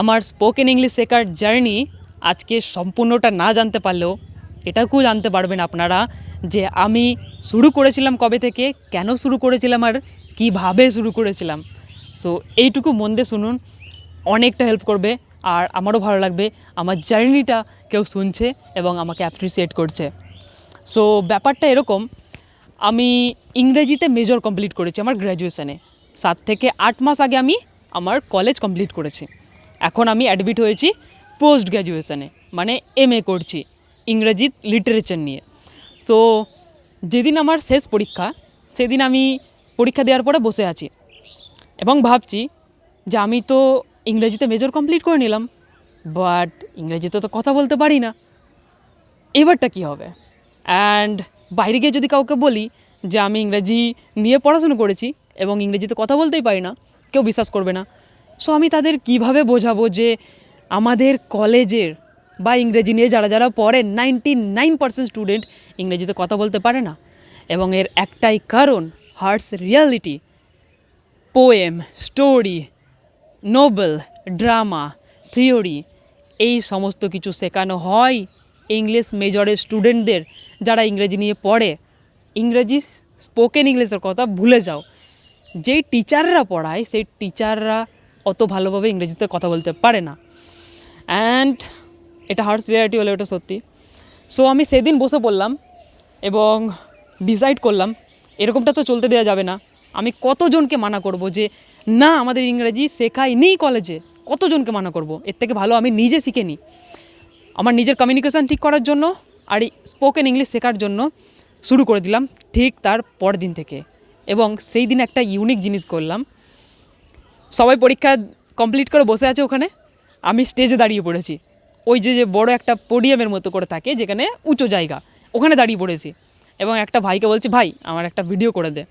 আমার spoken English শেখার journey আজকে সম্পূর্ণটা না জানতে পারলেও এটাকেও জানতে পারবেন আপনারা যে আমি শুরু করেছিলাম কবে থেকে, কেন শুরু করেছিলাম আর কীভাবে শুরু করেছিলাম। সো এইটুকু মন দিয়ে শুনুন, অনেকটা হেল্প করবে আর আমারও ভালো লাগবে, আমার জার্নিটা কেউ শুনছে এবং আমাকে অ্যাপ্রিসিয়েট করছে। সো ব্যাপারটা এরকম, আমি ইংরেজিতে মেজর কমপ্লিট করেছি আমার গ্র্যাজুয়েশানে সাত থেকে আট মাস আগে আমি আমার কলেজ কমপ্লিট করেছি। এখন আমি অ্যাডমিট হয়েছি পোস্ট গ্র্যাজুয়েশনে মানে এম এ করছি ইংরেজি লিটারেচার নিয়ে। সো যেদিন আমার শেষ পরীক্ষা, সেদিন আমি পরীক্ষা দেওয়ার পরে বসে আছি। এবং ভাবছি যে আমি তো ইংরেজিতে মেজর কমপ্লিট করে নিলাম বাট ইংরেজিতে তো কথা বলতে পারি না। এবারটা কি হবে? অ্যান্ড বাইরে গিয়ে যদি কাউকে বলি যে আমি ইংরেজি নিয়ে পড়াশুনো করেছি এবং ইংরেজিতে কথা বলতেই পারি না, কেউ বিশ্বাস করবে না। সো আমি তাদের কীভাবে বোঝাবো যে আমাদের কলেজের বা ইংরেজি নিয়ে যারা যারা পড়ে নাইনটি নাইন পার্সেন্ট স্টুডেন্ট ইংরেজিতে কথা বলতে পারে না। এবং এর একটাই কারণ hearts reality poem story novel drama theory এই সমস্ত কিছু শেখানো হয় ইংলিশ মেজরের স্টুডেন্টদের যারা ইংরেজি নিয়ে পড়ে। ইংরেজি স্পোকেন ইংলিশের কথা ভুলে যাও। যেই টিচাররা পড়ায়, সেই টিচাররা অত ভালোভাবে ইংরেজিতে কথা বলতে পারে না। অ্যান্ড এটা হার্টস রিয়ালিটি হলো ওটা সত্যি। সো আমি সেদিন বসে পড়লাম এবং ডিসাইড করলাম, এরকমটা তো চলতে দেওয়া যাবে না। আমি কতজনকে মানা করব যে, না, আমাদের ইংরেজি শেখায়নি কলেজে কতজনকে মানা করব? এর থেকে ভালো আমি নিজে শিখে নিই আমার নিজের কমিউনিকেশান ঠিক করার জন্য আর স্পোকেন ইংলিশ শেখার জন্য শুরু করে দিলাম ঠিক তার পর দিন থেকে। এবং সেই দিন একটা ইউনিক জিনিস করলাম। সবাই পরীক্ষা কমপ্লিট করে বসে আছে ওখানে। আমি স্টেজে দাঁড়িয়ে পড়েছি। ওই যে যে বড় একটা পোডিয়ামের মতো করে থাকে, যেখানে উঁচু জায়গা, ওখানে দাঁড়িয়ে পড়েছি। এবং একটা ভাইকে বলছি, ভাই, আমার একটা ভিডিও করে দে।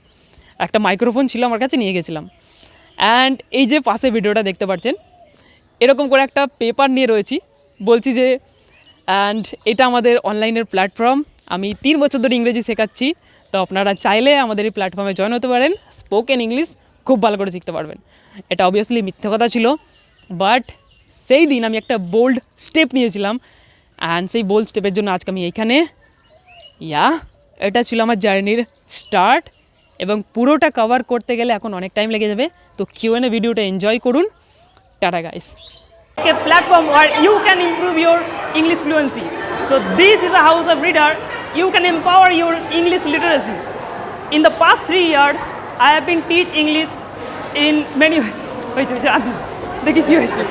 একটা মাইক্রোফোন ছিল আমার কাছে, নিয়ে গেছিলাম। অ্যান্ড এই যে পাশে ভিডিওটা দেখতে পাচ্ছেন, এরকম করে একটা পেপার নিয়ে রয়েছি। বলছি যে অ্যান্ড এটা আমাদের অনলাইনের প্ল্যাটফর্ম আমি তিন বছর ধরে ইংরেজি শেখাচ্ছি। তো আপনারা চাইলে আমাদের এই প্ল্যাটফর্মে জয়েন হতে পারেন। স্পোকেন ইংলিশ খুব ভালো করে শিখতে পারবেন। এটা অবভিয়াসলি মিথ্যা কথা ছিল বাট সেই দিন আমি একটা বোল্ড স্টেপ নিয়েছিলাম অ্যান্ড সেই বোল্ড স্টেপের জন্য আজকে আমি এইখানে। ইয়া, এটা ছিল আমার জার্নির স্টার্ট এবং পুরোটা কভার করতে গেলে এখন অনেক টাইম লেগে যাবে, তো কেউ এনে ভিডিওটা এনজয় করুন। Tata guys platform where you can improve your English fluency so this is a house of reader you can empower your English literacy in the past three years I have been teach English in many ways. হয়েছে হয়েছে আর না। দেখি কি হয়েছে